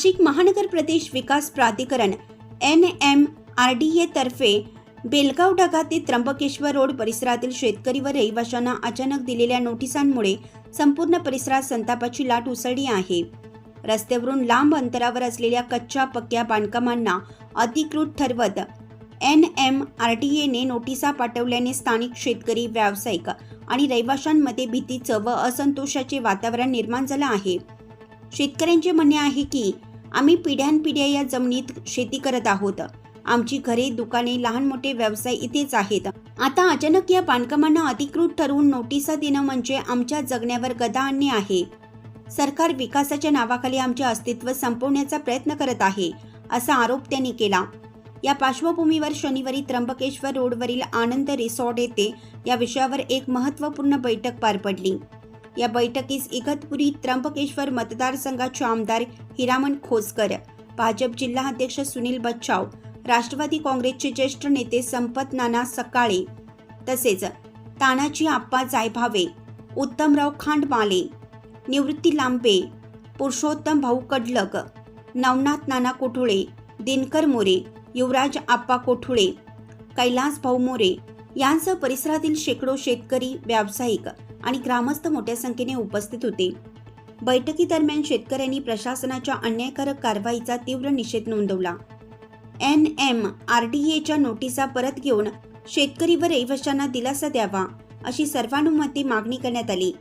नाशिक महानगर प्रदेश विकास प्राधिकरण एन एम आर डी एतर्फे बेलगाव ढगातील त्र्यंबकेश्वर रोड परिसरातील शेतकरी व रहिवाशांना अचानक दिलेल्या नोटिसांमुळे संपूर्ण परिसरात संतापाची लाट उसळली आहे. रस्त्यावरून लांब अंतरावर असलेल्या कच्च्या पक्क्या बांधकामांना अधिकृत ठरवत एन एम आर टी एने नोटिसा पाठवल्याने स्थानिक शेतकरी व्यावसायिक आणि रहिवाशांमध्ये भीतीचं व असंतोषाचे वातावरण निर्माण झालं आहे. शेतकऱ्यांचे म्हणणे आहे की आम्ही पिढ्यानपिढ्या या जमिनीत शेती करत आहोत. आमची घरे दुकाने लहान मोठे व्यवसाय इथेच आहेत. आता अचानक या बांधकामांना अधिकृत ठरवून नोटिसा देणं म्हणजे आमच्या जगण्यावर गदा आणणे आहे. सरकार विकासाच्या नावाखाली आमचे अस्तित्व संपवण्याचा प्रयत्न करत आहे असा आरोप त्यांनी केला. या पार्श्वभूमीवर शनिवारी त्र्यंबकेश्वर रोडवरील आनंद रिसॉर्ट येथे या विषयावर एक महत्त्वपूर्ण बैठक पार पडली. या बैठकीस इगतपुरी त्र्यंबकेश्वर मतदारसंघाचे आमदार हिरामन खोसकर भाजप जिल्हा अध्यक्ष सुनील बच्चाव राष्ट्रवादी काँग्रेसचे ज्येष्ठ नेते संपत नाना सकाळे तसेच तानाजी आप्पा जायभावे उत्तमराव खांडमाले निवृत्ती लांबे पुरुषोत्तम भाऊ कडलक नवनाथ नाना कोठुळे दिनकर मोरे युवराज आप्पा कोठुळे कैलास भाऊ मोरे यांसह परिसरातील शेकडो शेतकरी व्यावसायिक आणि ग्रामस्थ मोठ्या संख्येने उपस्थित होते. बैठकीदरम्यान शेतकऱ्यांनी प्रशासनाच्या अन्यायकारक कारवाईचा तीव्र निषेध नोंदवला. एन एम आर डी एच्या नोटिसा परत घेऊन शेतकरी व रहिवाशांना दिलासा द्यावा अशी सर्वानुमते मागणी करण्यात आली.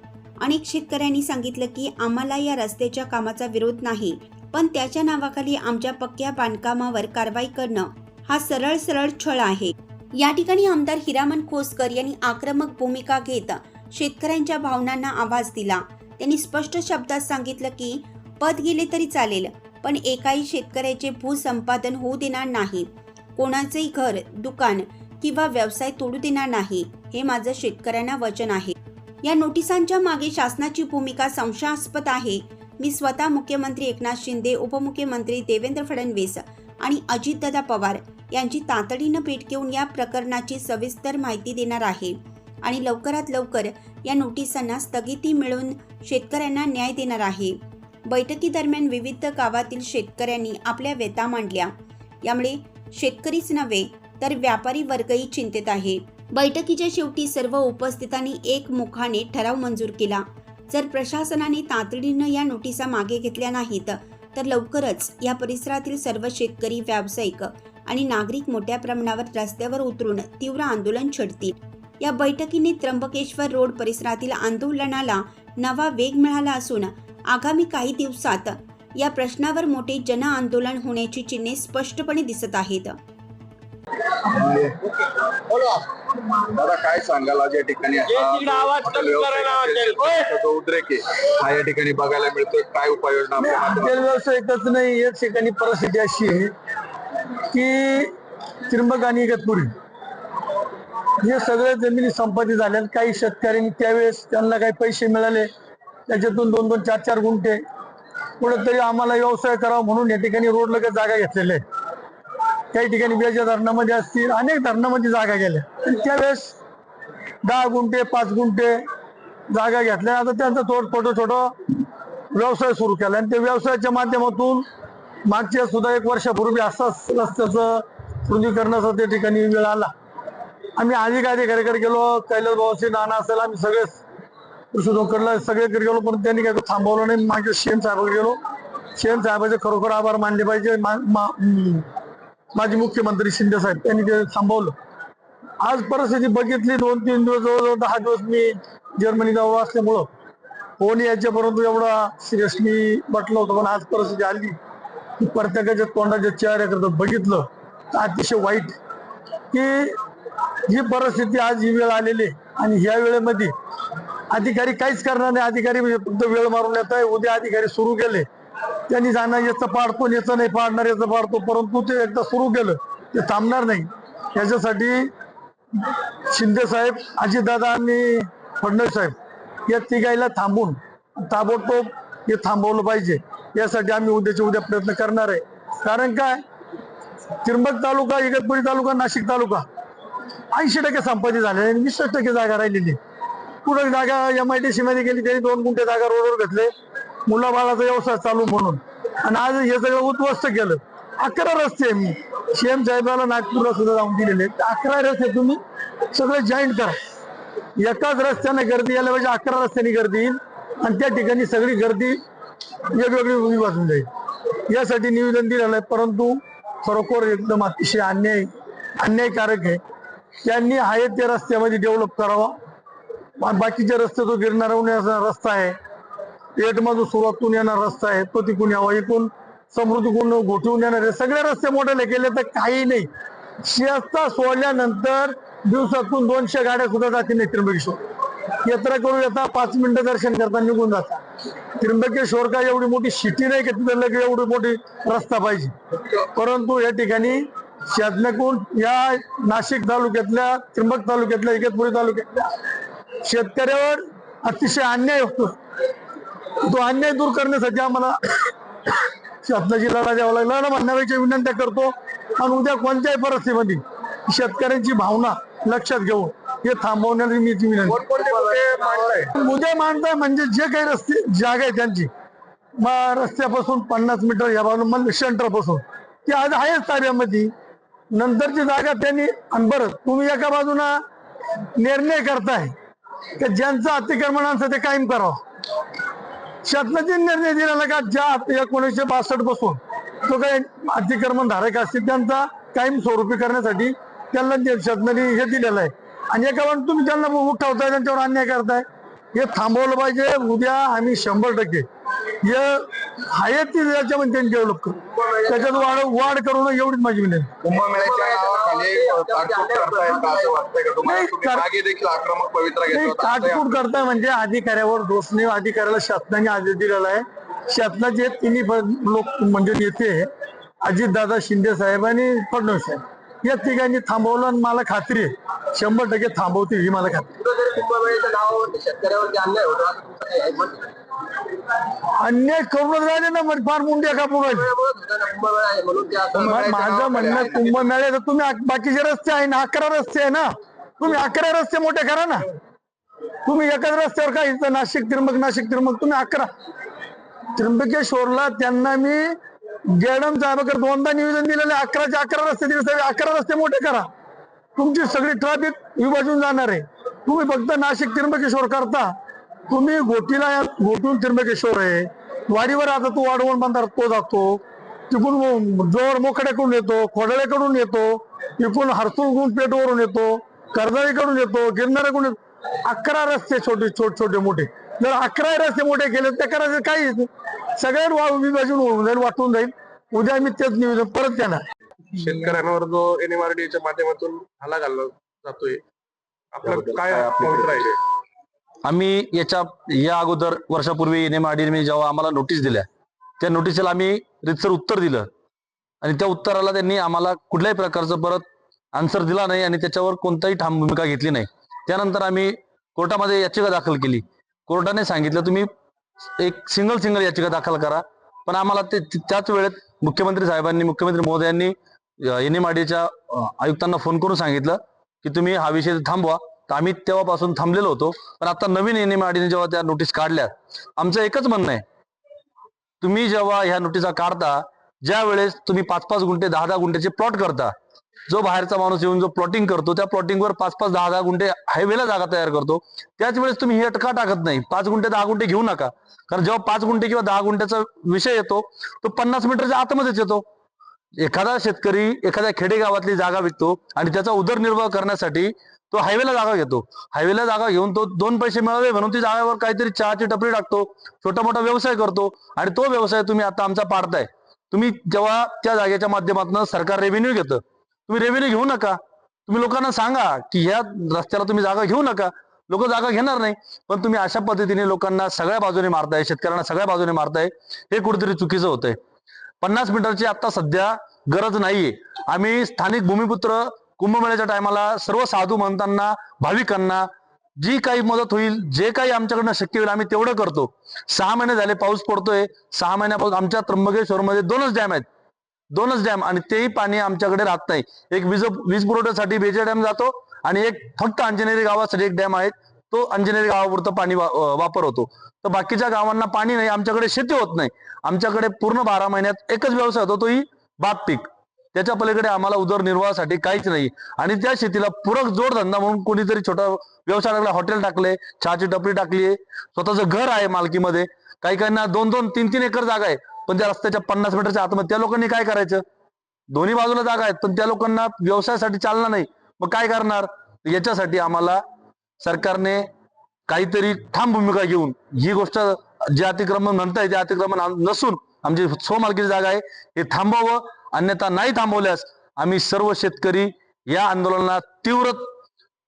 अनेक शेतकऱ्यांनी सांगितलं की आम्हाला या रस्त्याच्या कामाचा विरोध नाही पण त्याच्या नावाखाली आमच्या पक्क्या बांधकामावर कारवाई करणं हा सरळ सरळ छळ आहे. या ठिकाणी आमदार हिरामन खोसकर यांनी आक्रमक भूमिका घेत शेतकऱ्यांच्या भावनांना आवाज दिला. त्यांनी स्पष्ट शब्दात सांगितलं की पद गेले तरी चालेल पण एकाही शेतकऱ्याचे भूसंपादन होऊ देणार नाही. कोणाचेही घर दुकान किंवा व्यवसाय तोडू देणार नाही. हे माझं शेतकऱ्यांना वचन आहे. या नोटिसांच्या मागे शासनाची भूमिका संशयास्पद आहे. मी स्वतः मुख्यमंत्री एकनाथ शिंदे उपमुख्यमंत्री देवेंद्र फडणवीस आणि अजितदादा पवार यांची तातडीनं भेट घेऊन या प्रकरणाची सविस्तर माहिती देणार आहे. आणि लवकरात लवकर या नोटिसांना स्थगिती मिळवून शेतकऱ्यांना न्याय देणार आहे. बैठकीदरम्यान विविध गावातील शेतकऱ्यांनी आपल्या व्यथा मांडल्या. यामुळे शेतकरीच नव्हे तर व्यापारी वर्गही चिंतेत आहे. बैठकीच्या शेवटी सर्व उपस्थितांनी एक मुखाने ठराव मंजूर केला. जर प्रशासनाने तातडीनं या नोटिसा मागे घेतल्या नाहीत तर लवकरच या परिसरातील सर्व शेतकरी व्यावसायिक आणि नागरिक मोठ्या प्रमाणावर रस्त्यावर उतरून तीव्र आंदोलन छेडतील. या बैठकीने त्र्यंबकेश्वर रोड परिसरातील आंदोलनाला नवा वेग मिळाला असून आगामी काही दिवसात या प्रश्नावर मोठे जन आंदोलन होण्याची चिन्हे स्पष्टपणे दिसत आहेत. दादा काय सांगाल आज या ठिकाणी? उद्रेक आहे हा या ठिकाणी बघायला मिळतोय. काय उपाययोजना हॉटेल? व्यावसायिकच नाही एक ठिकाणी परिस्थिती अशी आहे की त्रिंबक आणि इगतपुरी हे सगळे जमिनी संपत्ती झाल्या काही शेतकऱ्यांनी त्यावेळेस त्यांना काही पैसे मिळाले. त्याच्यातून दोन दोन चार चार गुंठे. कुठेतरी आम्हाला व्यवसाय करावा म्हणून या ठिकाणी रोड लगेच जागा घेतलेल्या आहे. काही ठिकाणी वेजा धरणामध्ये असतील अनेक धरणामध्ये जागा गेल्या. आणि त्यावेळेस दहा गुंठे पाच गुंठे जागा घेतल्या. आता त्यांचा थोडं छोटं छोटं व्यवसाय सुरू केला. आणि त्या व्यवसायाच्या माध्यमातून मागच्या सुद्धा एक वर्षापूर्वी असाच रस्त्याचं रुंदीकरणाचा त्या ठिकाणी वेळ आला. आम्ही अधिक अधिकाऱ्याकडे गेलो कैलास भावाशी नाना असेल आम्ही सगळेच कृषी घरी गेलो पण त्यांनी काही थांबवलं नाही. मागे शेण साहेबाकडे गेलो. शेण साहेबाचे खरोखर आभार मानले पाहिजे. मा- मा- माजी मुख्यमंत्री शिंदे साहेब त्यांनी ते थांबवलं. आज परिस्थिती बघितली दोन तीन दिवस जवळजवळ दहा दिवस मी जर्मनी जवळ असल्यामुळं. फोन यायच्या परंतु एवढा सिरियसली म्हटलं होतं पण आज परिस्थिती आली. की प्रत्येकाच्या तोंडाच्या चेहऱ्याकडे बघितलं तर अतिशय वाईट. की ही परिस्थिती आज ही वेळ आलेली आहे. आणि ह्या वेळेमध्ये अधिकारी काहीच करणार नाही. अधिकारी म्हणजे फक्त वेळ मारून येत आहे. उद्या अधिकारी सुरू केले. त्यांनी जाणार याचं पाडतो याचं नाही पाडणार याचं पाडतो परंतु ते एकदा सुरू केलं ते थांबणार नाही. याच्यासाठी शिंदे साहेब अजितदादा आणि फडणवीस साहेब या तिघाईला थांबून ताबडतोब हे थांबवलं पाहिजे. यासाठी आम्ही उद्याच्या उद्या प्रयत्न करणार आहे. कारण काय? त्र्यंबक तालुका इगतपुरी तालुका नाशिक तालुका. ऐंशी टक्के संपत्ती झाले आणि वीस टक्के जागा राहिलेली. पुढे जागा एम आय डी सी मध्ये गेली त्यांनी दोन गुंठे जागा रोडवर घेतले. मुलाबाळाचा व्यवसाय चालू म्हणून. आणि आज हे सगळं उद्ध्वस्त केलं. अकरा रस्ते आहे मी सीएम साहेबाला नागपूरला सुद्धा जाऊन दिलेले अकरा रस्ते तुम्ही सगळे जॉईंट करा. एकाच रस्त्याने गर्दी यायला पाहिजे अकरा रस्त्याने गर्दी येईल. आणि त्या ठिकाणी सगळी गर्दी वेगवेगळी उभी वाजून जाईल. यासाठी निवेदन दिलेलं आहे. परंतु खरोखर एकदम अतिशय अन्याय अन्यायकारक आहे. त्यांनी आहे ते रस्त्यामध्ये डेव्हलप करावा. आणि बाकीचे रस्ते जो गिरणारा रस्ता आहे. पेठमधून सुरुवातून येणारा रस्ता आहे. तो तिकून यावा. इकून समृद्धीकडून घोटून येणार येणारे सगळे रस्ते मोठे केले तर काही नाही. शिस्ता सोडल्यानंतर दिवसातून दोनशे गाड्या सुद्धा जातील नाही त्र्यंबकेश्वर. यात्रा करू येता पाच मिनिटं दर्शन करता निघून जाता. त्र्यंबकेश्वर का एवढी मोठी शिटी नाही की तिथं लगे एवढी मोठी रस्ता पाहिजे. परंतु या ठिकाणी शासनाकडून या नाशिक तालुक्यातल्या त्र्यंबक तालुक्यातल्या इगतपुरी तालुक्यातल्या शेतकऱ्यावर अतिशय अन्याय होतो. तो अन्याय दूर करण्यासाठी आम्हाला शासनाची लढा द्यावा लागला. लढा म्हणण्यापेक्षा विनंत्या करतो आणि उद्या कोणत्याही परिस्थितीमध्ये शेतकऱ्यांची भावना लक्षात घेऊन हे थांबवण्याची मी ती विनंती. मांडताय? उद्या मानताय म्हणजे जे काही रस्ते जागा आहे त्यांची मग रस्त्यापासून पन्नास मीटर या बाजून म्हणजे सेंटरपासून. ती आज आहेच ताब्यामध्ये. नंतरची जागा त्यांनी आणि बरं तुम्ही एका बाजूला निर्णय करताय की ज्यांचं अतिक्रमण असं ते कायम करावं. शासनाचे निर्णय दिलेला का ज्या एकोणीसशे बासष्टपासून जो काही अतिक्रमण धारक असतील त्यांचा कायम स्वरूपी करण्यासाठी त्यांना ते शासनाने हे दिलेलं आहे. आणि एका बाजून तुम्ही त्यांना उठवताय त्यांच्यावर अन्याय करताय हे थांबवलं पाहिजे. उद्या आम्ही शंभर टक्के. हे आहे ती याच्यामध्ये त्यांनी डेव्हलप करू त्याच्यात वाढ वाढ करू नये एवढीच माझी विनंती. नाही, काटकूट करताय म्हणजे अधिकाऱ्यावर दोष नाही अधिकाऱ्याला शासनाने आदेश दिलेला आहे. शासनाचे तिन्ही लोक म्हणजे नेते अजितदादा शिंदे साहेब आणि फडणवीस साहेब. या तिघांनी थांबवलं आणि मला खात्री आहे. शंभर टक्के थांबवतील ही मला खात्री. अन्याय करूनच राहिले ना म्हणजे फार ते असं मग माझं म्हणणं कुंभमेळ्यात तुम्ही बाकीचे रस्ते आहे ना अकरा रस्ते आहे ना? तुम्ही अकरा रस्ते मोठे करा ना. तुम्ही एकाच रस्त्यावर काय नाशिक त्र्यंबक नाशिक त्र्यंबक तुम्ही अकरा. त्र्यंबकेश्वरला त्यांना मी गॅडम साहेबाकडे दोनदा निवेदन दिलेले अकराचे अकरा रस्ते दिले साहेब. अकरा रस्ते मोठे करा. तुमची सगळी ट्रॅफिक विभाजून जाणार आहे. तुम्ही फक्त नाशिक त्र्यंबकेश्वर करता. तुम्ही गोटीला गोटून त्र्यंबकेश्वर आहे. वाडीवर आता तो वाढवून बांधार तो जातो. तिकडून जोर मोकड्याकडून येतो खोडळ्याकडून येतो. इकडून हरसूळकडून पेटवरून येतो. कर्जाळीकडून येतो गिरणाऱ्याकडून येतो. अकरा रस्ते छोटे छोटे छोटे मोठे. जर अकरा रस्ते मोठे केले तर करायचं काही सगळ्यात वा- विभाजन होऊन जाईल वाटून जाईल. उद्या मी तेच निवेदन परत देणार. शेतकऱ्यांवर जो एनएमआरडीच्या माध्यमातून हल्ला घालला जातोय आपलं काय आहे? आम्ही याच्या या अगोदर वर्षापूर्वी एनएमआरडीने जेव्हा आम्हाला नोटीस दिल्या त्या नोटीसला आम्ही रितसर उत्तर दिलं. आणि त्या उत्तराला त्यांनी आम्हाला कुठल्याही प्रकारचं परत आन्सर दिला नाही आणि त्याच्यावर कोणताही ठाम भूमिका घेतली नाही. त्यानंतर आम्ही कोर्टामध्ये याचिका दाखल केली. कोर्टाने सांगितलं तुम्ही एक सिंगल सिंगल याचिका दाखल करा. पण आम्हाला ते त्याच वेळेत मुख्यमंत्री साहेबांनी मुख्यमंत्री महोदयांनी एनएमआरडीच्या आयुक्तांना फोन करून सांगितलं की तुम्ही हा विषय थांबवा. तर आम्ही तेव्हापासून थांबलेलो होतो. पण आता नवीन एनएमआरडीने जेव्हा त्या नोटीस काढल्या आमचं एकच म्हणणं आहे. तुम्ही जेव्हा ह्या नोटिसा काढता ज्या वेळेस तुम्ही पाच पाच गुंठे दहा दहा गुंठ्याचे प्लॉट करता जो बाहेरचा माणूस येऊन जो प्लॉटिंग करतो त्या प्लॉटिंगवर पाच पाच दहा दहा गुंठे हायवेला जागा तयार करतो. त्याच वेळेस तुम्ही ही अटका टाकत नाही. पाच गुंठे दहा गुंठे घेऊ नका. कारण जेव्हा पाच गुंठे किंवा दहा गुंठ्याचा विषय येतो तो पन्नास मीटरच्या आतमध्येच येतो. एखादा शेतकरी एखाद्या खेडेगावातली जागा विकतो आणि त्याचा उदरनिर्वाह करण्यासाठी तो हायवेला जागा घेतो. हायवेला जागा घेऊन तो दोन पैसे मिळावे म्हणून ती जागेवर काहीतरी चहाची टपरी टाकतो छोटा मोठा व्यवसाय करतो आणि तो व्यवसाय तुम्ही आता आमचा पाडताय. तुम्ही जेव्हा त्या जागेच्या माध्यमातून सरकार रेव्हेन्यू घेतं तुम्ही रेव्हेन्यू घेऊ नका. तुम्ही लोकांना सांगा की ह्या रस्त्याला तुम्ही जागा घेऊ नका. लोक जागा घेणार नाही. पण तुम्ही अशा पद्धतीने लोकांना सगळ्या बाजूने मारताय शेतकऱ्यांना सगळ्या बाजूने मारताय हे कुठेतरी चुकीचं होतंय. पन्नास मीटरची आता सध्या गरज नाहीये. आम्ही स्थानिक भूमिपुत्र कुंभमेळ्याच्या टायमाला सर्व साधू म्हणताना भाविकांना जी काही मदत होईल जे काही आमच्याकडनं शक्य होईल आम्ही तेवढं करतो. सहा महिने झाले पाऊस पडतोय. सहा महिन्यापासून आमच्या त्र्यंबकेश्वरमध्ये दोनच डॅम आहेत. दोनच डॅम आणि तेही पाणी आमच्याकडे राहत नाही. एक वीज वीज पुरवठ्यासाठी बेजा डॅम जातो आणि एक फक्त अंजनेरी गावासाठी एक डॅम आहे. तो अंजनेरी गावापुरतं पाणी वा- वापर होतो. तर बाकीच्या गावांना पाणी नाही आमच्याकडे शेती होत नाही. आमच्याकडे पूर्ण बारा महिन्यात एकच व्यवसाय होतो तोही भात पीक. त्याच्या पलीकडे आम्हाला उदरनिर्वाहासाठी काहीच नाही. आणि त्या शेतीला पूरक जोडधंदा म्हणून कोणीतरी छोटा व्यवसाय टाकला हॉटेल टाकले चहाची टपरी टाकली स्वतःचं घर आहे मालकीमध्ये. काही काहींना दोन दोन तीन तीन एकर जागा आहे. पण त्या रस्त्याच्या पन्नास मीटरच्या आतमध्ये त्या लोकांनी काय करायचं? दोन्ही बाजूला जागा आहेत पण त्या लोकांना व्यवसायासाठी चालना नाही. मग काय करणार? याच्यासाठी आम्हाला सरकारने काहीतरी ठाम भूमिका घेऊन ही गोष्ट जे अतिक्रमण म्हणताय ते अतिक्रमण नसून आमची स्वमालकीची जागा आहे हे थांबवावं. अन्यथा नाही थांबवल्यास आम्ही सर्व शेतकरी या आंदोलनाला तीव्र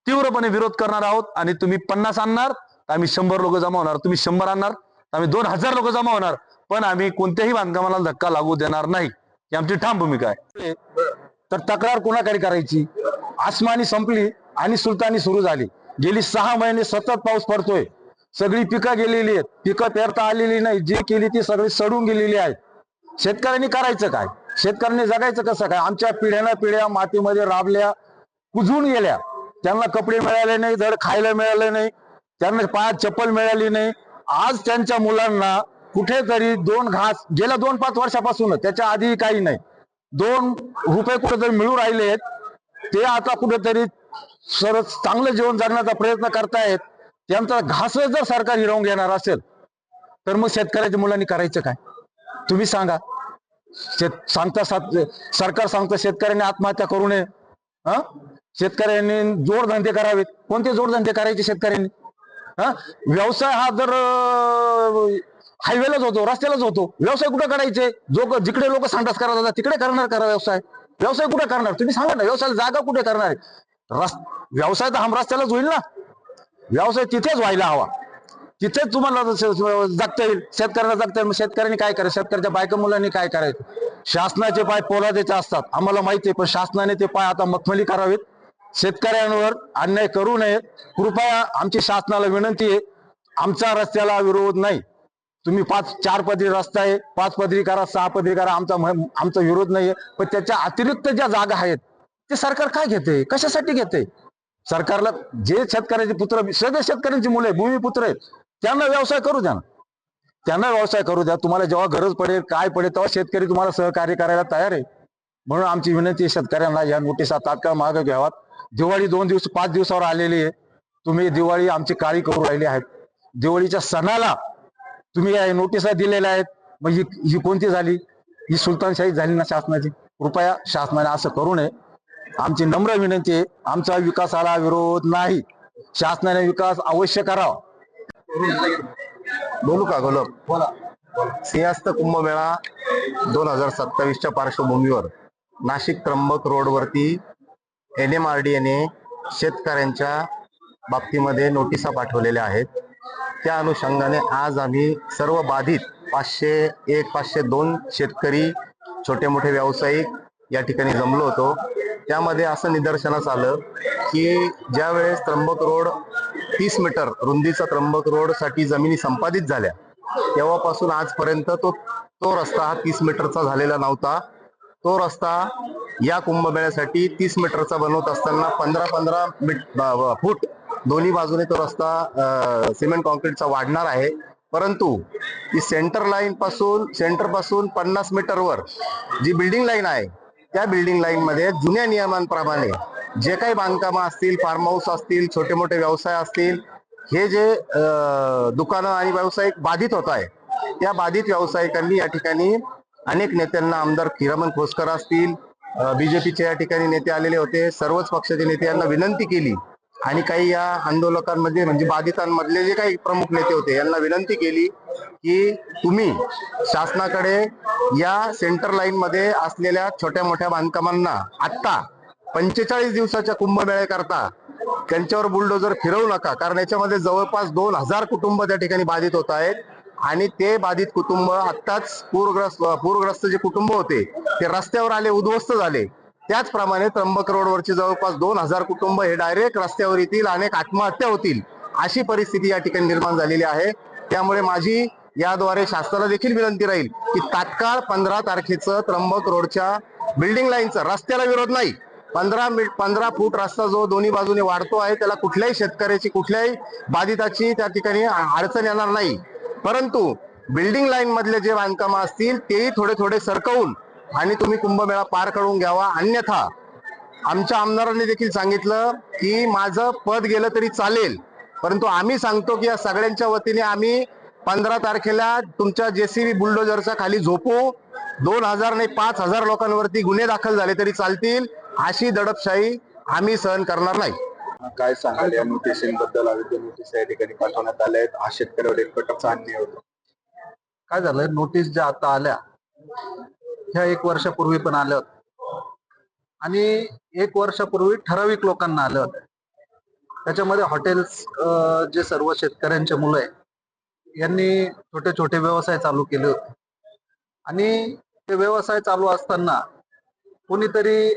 तीव्रपणे विरोध करणार आहोत आणि तुम्ही पन्नास आणणार तर आम्ही शंभर लोक जमा होणार. तुम्ही शंभर आणणार तर आम्ही दोन हजार लोक जमा होणार. पण आम्ही कोणत्याही बांधकामाला धक्का लागू देणार नाही. ही आमची ठाम भूमिका आहे. तर तक्रार कोणाकडे करायची? आसमानी संपली आणि सुलतानी सुरू झाली. गेली सहा महिने सतत पाऊस पडतोय. सगळी पिकं गेलेली आहेत. पिकं पेरता आलेली नाही. जी केली ती सगळी सडून गेलेली आहेत. शेतकऱ्यांनी करायचं काय? शेतकऱ्यांनी जगायचं कसं काय? आमच्या पिढ्याना पिढ्या मातीमध्ये राबल्या कुजून गेल्या. त्यांना कपडे मिळाले नाही धड खायला मिळाले नाही. त्यांना पायात चप्पल मिळाली नाही. आज त्यांच्या मुलांना कुठेतरी दोन घास गेल्या दोन पाच वर्षापासून त्याच्या आधी काही नाही. दोन रुपये कुठेतरी मिळू राहिले आहेत. ते आता कुठेतरी सरळ चांगलं जीवन जगण्याचा प्रयत्न करतायत. त्यांचा घास जर सरकार हिरावून घेणार असेल तर मग शेतकऱ्याच्या मुलांनी करायचं काय? तुम्ही सांगा. शेत सांगता सात सरकार सांगतं शेतकऱ्यांनी आत्महत्या करू नये. हा? शेतकऱ्यांनी जोडधंदे करावेत. कोणते जोडधंदे करायचे शेतकऱ्यांनी? हा? व्यवसाय हा जर हायवेलाच होतो रस्त्यालाच होतो. व्यवसाय कुठे करायचे? जो जिकडे लोक संडास करायला जातात तिकडे करणार करा व्यवसाय. व्यवसाय कुठे करणार? तुम्ही सांगा ना व्यवसायाला जागा कुठे करणार? आहे? रस व्यवसाय तर हम रस्त्यालाच होईल ना. व्यवसाय तिथेच व्हायला हवा. तिथेच तुम्हाला जगता येईल. शेतकऱ्यांना जगता येईल. शेतकऱ्यांनी काय करायचं? शेतकऱ्याच्या बायका मुलांनी काय करायचं? शासनाचे पाय पोलादेचे असतात. आम्हाला माहिती आहे पण शासनाने ते पाय आता मखमली करावेत. शेतकऱ्यांवर अन्याय करू नये कृपया आमची शासनाला विनंती आहे. आमचा रस्त्याला विरोध नाही. तुम्ही पाच चार पदरी रस्ता आहे पाच पदरी करा सहा पदरी करा आमचा आमचा विरोध नाहीये. पण त्याच्या अतिरिक्त ज्या जागा आहेत ते सरकार काय घेते? कशासाठी घेते? सरकारला जे शेतकऱ्याचे पुत्र सगळे शेतकऱ्यांची मुलं आहे भूमिपुत्र आहेत त्यांना व्यवसाय करू द्या ना. त्यांना व्यवसाय करू द्या. तुम्हाला जेव्हा गरज पडेल काय पडेल तेव्हा शेतकरी तुम्हाला सहकार्य करायला तयार आहे. म्हणून आमची विनंती आहे शेतकऱ्यांना या नोटिसा तात्काळ मागे घ्यावात. दिवाळी दोन दिवस पाच दिवसावर आलेली आहे. तुम्ही दिवाळी आमची काळी करू राहिली आहेत. दिवाळीच्या सणाला तुम्ही या नोटिसा दिलेल्या आहेत. मग ही कोणती झाली? ही सुलतानशाही झाली ना शासनाची? कृपया शासनाने असं करू नये. आमची नम्र विनंती आहे. आमचा विकासाला विरोध नाही. शासनाने विकास अवश्य करावा. बोलू का गोलब बोला. सिंहस्थ कुंभमेळा दोन हजार सत्तावीसच्या पार्श्वभूमीवर नाशिक त्र्यंबक रोडवरती एन एम आर डी एने शेतकऱ्यांच्या बाबतीमध्ये नोटिसा पाठवलेल्या आहेत. त्या अनुषंगाने आज आम्ही सर्व बाधित पाचशे एक पाचशे दोन शेतकरी छोटे मोठे व्यावसायिक या ठिकाणी जमलो होतो. त्यामध्ये असं निदर्शनास आलं की ज्या वेळेस त्र्यंबक रोड तीस मीटर रुंदीचा त्र्यंबक रोडसाठी जमिनी संपादित झाल्या तेव्हापासून आजपर्यंत तो तो रस्ता हा तीस मीटरचा झालेला नव्हता. तो रस्ता या कुंभमेळ्यासाठी तीस मीटरचा बनवत असताना पंधरा पंधरा फूट दोन्ही बाजूने तो रस्ता सिमेंट कॉन्क्रीटचा वाढणार आहे. परंतु ती सेंटर लाईन पासून सेंटरपासून पन्नास मीटरवर जी बिल्डिंग लाईन आहे त्या बिल्डिंग लाईन मध्ये जुन्या नियमांप्रमाणे जे काही बांधकामं असतील फार्म हाऊस असतील छोटे मोठे व्यवसाय असतील हे जे दुकानं आणि व्यावसायिक बाधित होत आहे त्या बाधित व्यावसायिकांनी या ठिकाणी अनेक नेत्यांना आमदार किरमन खोसकर असतील बीजेपीचे या ठिकाणी नेते आलेले होते. सर्वच पक्षाचे नेते यांना विनंती केली आणि काही या आंदोलकांमध्ये म्हणजे बाधितांमधले जे काही प्रमुख नेते होते यांना विनंती केली की तुम्ही शासनाकडे या सेंटर लाईन मध्ये असलेल्या छोट्या मोठ्या बांधकामांना आत्ता पंचेचाळीस दिवसाच्या कुंभमेळ्याकरता त्यांच्यावर बुलडोजर फिरवू नका कारण याच्यामध्ये जवळपास दोन हजार कुटुंब त्या ठिकाणी बाधित होत आहेत. आणि ते बाधित कुटुंब आत्ताच पूरग्रस्त पूरग्रस्त जे कुटुंब होते ते रस्त्यावर आले उद्ध्वस्त झाले. त्याचप्रमाणे त्र्यंबक रोडवरची जवळपास दोन हजार कुटुंब हे डायरेक्ट रस्त्यावर येतील अनेक आत्महत्या होतील अशी परिस्थिती या ठिकाणी निर्माण झालेली आहे. त्यामुळे माझी याद्वारे शासनाला देखील विनंती राहील की तात्काळ पंधरा तारखेचं त्र्यंबक रोडच्या बिल्डिंग लाईनचं रस्त्याला विरोध नाही. पंधरा मिनिट पंधरा फूट रस्ता जो दोन्ही बाजूने वाढतो आहे त्याला कुठल्याही शेतकऱ्याची कुठल्याही बाधिताची त्या ठिकाणी अडचण येणार नाही. परंतु बिल्डिंग लाईन मधले जे बांधकामं असतील तेही थोडे थोडे सरकवून आणि तुम्ही कुंभमेळा पार करून घ्यावा. अन्यथा आमच्या आमदारांनी देखील सांगितलं की माझं पद गेलं तरी चालेल. परंतु आम्ही सांगतो की या सगळ्यांच्या वतीने आम्ही पंधरा तारखेला तुमच्या जेसीबी बुलडोजरच्या खाली झोपू. दोन हजार नाही पाच हजार लोकांवरती गुन्हे दाखल झाले तरी चालतील. अशी दडपशाही आम्ही सहन करणार नाही. काय सांगाल या नोटिसींबद्दल नोटीस या ठिकाणी पाठवण्यात आल्या आहेत. हा शेतकऱ्यावर एक प्रकारचा अन्याय होतो काय झालंय नोटीस ज्या आता आल्या ह्या एक वर्षापूर्वी पण आलं आणि एक वर्षापूर्वी ठराविक लोकांना आलं त्याच्यामध्ये हॉटेल्स जे सर्व शेतकऱ्यांचे मुलं आहे यांनी छोटे छोटे व्यवसाय चालू केले होते. आणि ते व्यवसाय चालू असताना कोणीतरी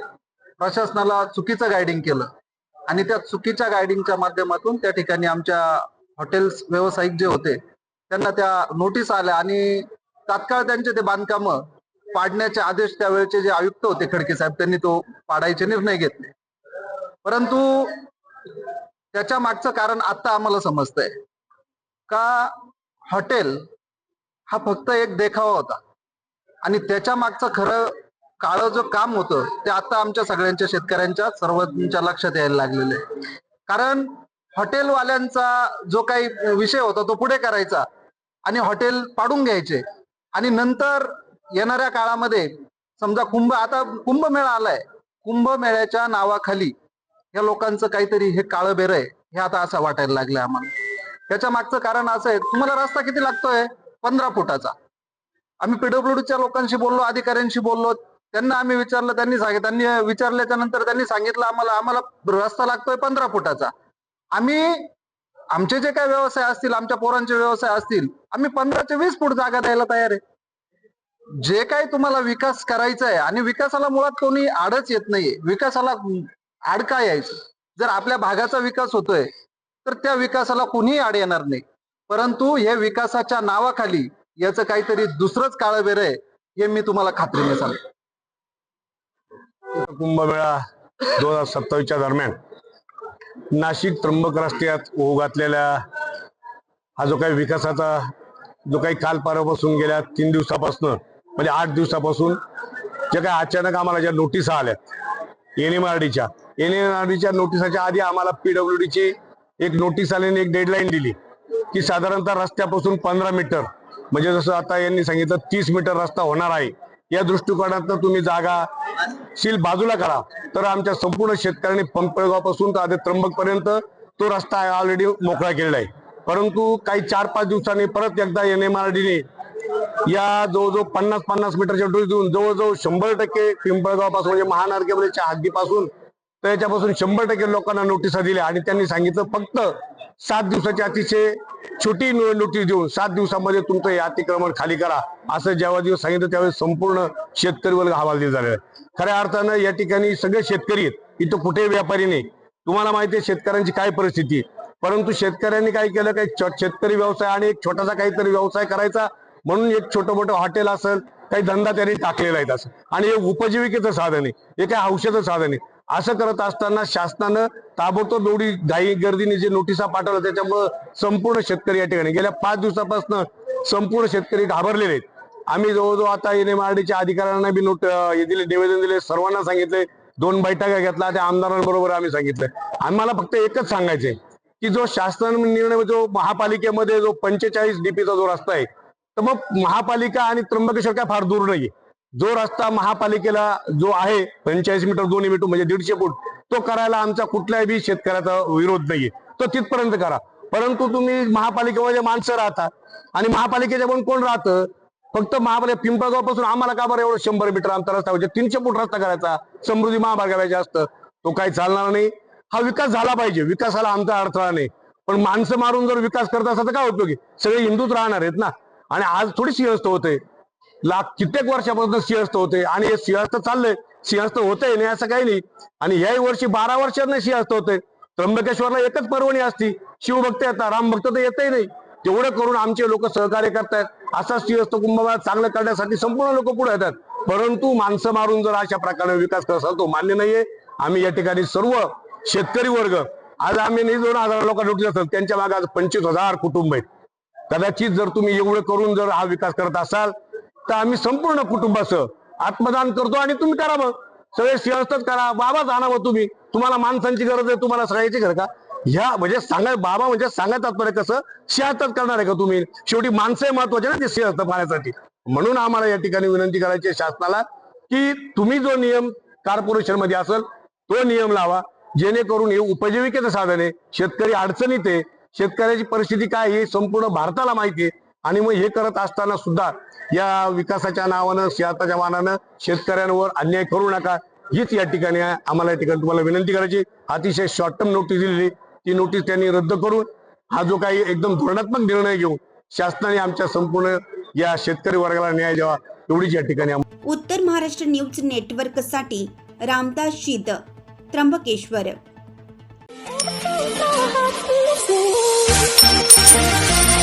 प्रशासनाला चुकीचं गायडिंग केलं. आणि त्या चुकीच्या गायडिंगच्या माध्यमातून त्या ठिकाणी आमच्या हॉटेल्स व्यावसायिक जे होते त्यांना त्या नोटीस आल्या आणि तात्काळ त्यांचे ते बांधकाम पाडण्याचे आदेश त्यावेळेचे जे आयुक्त होते खडके साहेब त्यांनी तो पाडायचे निर्णय घेतले. परंतु त्याच्या मागचं कारण आता आम्हाला समजतंय. का हॉटेल हा फक्त एक देखावा होता. आणि त्याच्या मागचं खरं काळं जो काम होतं ते आता आमच्या सगळ्यांच्या शेतकऱ्यांच्या सर्वांच्या लक्षात यायला लागलेलं आहे. कारण हॉटेलवाल्यांचा जो काही विषय होता तो पुढे करायचा. आणि हॉटेल पाडून घ्यायचे. आणि नंतर येणाऱ्या काळामध्ये समजा कुंभ आता कुंभमेळा आलाय. कुंभमेळ्याच्या नावाखाली या लोकांचं काहीतरी हे काळं बेर आहे हे आता असं वाटायला लागलं आम्हाला. त्याच्या मागचं कारण असं आहे तुम्हाला रस्ता किती लागतोय? पंधरा फुटाचा. आम्ही पीडब्ल्यूडीच्या लोकांशी बोललो अधिकाऱ्यांशी बोललो त्यांना आम्ही विचारलं त्यांनी सांगितलं त्यांनी विचारल्याच्या नंतर त्यांनी सांगितलं आम्हाला आम्हाला रस्ता लागतोय पंधरा फुटाचा. आम्ही आमचे जे काही व्यवसाय असतील आमच्या पोरांचे व्यवसाय असतील आम्ही पंधराचे वीस फूट जागा द्यायला तयार आहे. जे काही तुम्हाला विकास करायचा आहे आणि विकासाला मुळात कोणी आडच येत नाहीये. विकासाला आड काय यायचं. जर आपल्या भागाचा विकास होतोय तर त्या विकासाला कोणीही आड येणार नाही. परंतु हे विकासाच्या नावाखाली याचं काहीतरी दुसरंच काळबेर आहे हे मी तुम्हाला खात्रीने सांगतो. कुंभमेळा दोन हजार सत्तावीसच्या दरम्यान नाशिक त्र्यंबक रस्त्यात ओघ घातलेल्या हा जो काही विकासाचा जो काही काल पारापासून गेल्या तीन दिवसापासून म्हणजे आठ दिवसापासून जे काही अचानक आम्हाला ज्या नोटीस आल्या एन एम आर डीच्या एन एम आर डीच्या नोटिसाच्या आधी आम्हाला पीडब्ल्यू डीची एक नोटीस आल्याने एक डेडलाईन दिली की साधारणतः रस्त्यापासून पंधरा मीटर म्हणजे जसं आता यांनी सांगितलं तीस मीटर रस्ता होणार आहे. या दृष्टिकोनातनं तुम्ही जागा सील बाजूला करा. तर आमच्या संपूर्ण शेतकऱ्यांनी पंपळगावपासून तर आधी त्र्यंबकपर्यंत तो रस्ता ऑलरेडी मोकळा केलेला आहे. परंतु काही चार पाच दिवसांनी परत एकदा एन एम आर डीने या जवळजवळ पन्नास पन्नास मीटरच्या डोस देऊन जवळजवळ शंभर टक्के पिंपळगावपासून म्हणजे महानगरपालिकेच्या हद्दीपासून तर याच्यापासून शंभर टक्के लोकांना नोटिसा दिल्या आणि त्यांनी सांगितलं फक्त सात दिवसाची अतिशय छोटी नोटीस देऊन सात दिवसामध्ये तुमचं हे अतिक्रमण खाली करा. असं जेव्हा दिवस सांगितलं त्यावेळेस संपूर्ण शेतकरी वर्ग हवालदिल झालेला आहे. खऱ्या अर्थानं या ठिकाणी सगळे शेतकरी आहेत. इथं कुठेही व्यापारी नाही. तुम्हाला माहिती आहे शेतकऱ्यांची काय परिस्थिती परंतु शेतकऱ्यांनी काय केलं काही शेतकरी व्यवसाय आणि एक छोटासा काहीतरी व्यवसाय करायचा म्हणून एक छोटं मोठं हॉटेल असेल काही धंदा त्यांनी टाकलेला आहे असं आणि हे उपजीविकेचं साधन आहे. हे काय औषधं साधन आहे. असं करत असताना शासनानं ताबडतोब एवढी घाई गर्दीने जे नोटिसा पाठवलं त्याच्यामुळं संपूर्ण शेतकरी या ठिकाणी गेल्या पाच दिवसापासून संपूर्ण शेतकरी घाबरलेले आहेत. आम्ही जवळजवळ आता एन एम आर डीच्या अधिकाऱ्यांना बी नोट हे दिले निवेदन दिले सर्वांना सांगितले. दोन बैठका घेतला त्या आमदारांबरोबर आम्ही सांगितलं. आम्हाला फक्त एकच सांगायचंय की जो शासन निर्णय जो महापालिकेमध्ये जो पंचेचाळीस डीपीचा जो रस्ता आहे तर मग महापालिका आणि त्र्यंबकेश्वर काय फार दूर नाहीये. जो रस्ता महापालिकेला जो आहे पंचेचाळीस मीटर दोन्ही मीटर म्हणजे दीडशे फूट तो करायला आमचा कुठल्याही बी शेतकऱ्याचा विरोध नाहीये. तो तिथपर्यंत करा. परंतु तुम्ही महापालिकेमध्ये माणसं राहता आणि महापालिकेच्या पण कोण राहतं? फक्त महापालिका पिंपळगावपासून आम्हाला का बरं एवढं शंभर मीटर आमचा रस्ता म्हणजे तीनशे फूट रस्ता करायचा? समृद्धी महामार्गाला असतं. तो काही चालणार नाही. हा विकास झाला पाहिजे. विकासाला आमचा अडथळा नाही. पण माणसं मारून जर विकास करत असता तर काय उपयोगी सगळे हिंदूच राहणार आहेत ना. आणि आज थोडी सिंहस्थ होते. लाख कित्येक वर्षापासून सिंहस्थ होते. आणि हे सिंहस्थ चाललंय सिंहस्थ होतंय नाही असं काही नाही. आणि याही वर्षी बारा वर्षांना सिंहस्थ होते. त्र्यंबकेश्वरला एकच पर्वणी असती. शिवभक्त येतात. रामभक्त तर येतही नाही. तेवढं करून आमचे लोक सहकार्य करतायत असा सिंहस्थ कुंभमेळा चांगलं करण्यासाठी संपूर्ण लोक पुढे येतात. परंतु माणसं मारून जर अशा प्रकारे विकास करत असाल तो मान्य नाहीये. आम्ही या ठिकाणी सर्व शेतकरी वर्ग आज आम्ही नाही दोन हजार लोक लुटले असतात त्यांच्या मागे आज पंचवीस हजार कुटुंब आहेत. कदाचित जर तुम्ही एवढं करून जर हा विकास करत असाल तर आम्ही संपूर्ण कुटुंबासह आत्मदान करतो आणि तुम्ही करा मग. सगळे सिंहस्थच करा. बाबाच आणावं तुम्ही. तुम्हाला माणसांची गरज आहे तुम्हाला सगळ्याची गरज का? ह्या म्हणजे सांगा बाबा म्हणजे सांगा तात्पर्य कसं? सिंहस्थच करणार आहे का तुम्ही? शेवटी माणसं महत्त्वाचे ना ते सिंहस्थ पाहण्यासाठी. म्हणून आम्हाला या ठिकाणी विनंती करायची आहे शासनाला की तुम्ही जो नियम कॉर्पोरेशनमध्ये असेल तो नियम लावा. जेणेकरून हे उपजीविकेचं साधन आहे. शेतकरी अडचणीत आहे. शेतकऱ्याची परिस्थिती काय हे संपूर्ण भारताला माहिती आहे. आणि मग हे करत असताना सुद्धा या विकासाच्या नावानं सिंहाताच्या मानानं शेतकऱ्यांवर अन्याय करू नका. हीच या ठिकाणी आम्हाला या ठिकाणी तुम्हाला विनंती करायची. अतिशय शॉर्ट टर्म नोटीस दिलेली. ती नोटीस त्यांनी रद्द करून हा जो काही एकदम धोरणात्मक निर्णय घेऊन शासनाने आमच्या संपूर्ण या शेतकरी वर्गाला न्याय द्यावा एवढीच या ठिकाणी उत्तर महाराष्ट्र न्यूज नेटवर्कसाठी रामदास शीत त्र्यंबकेश्वर. きれい!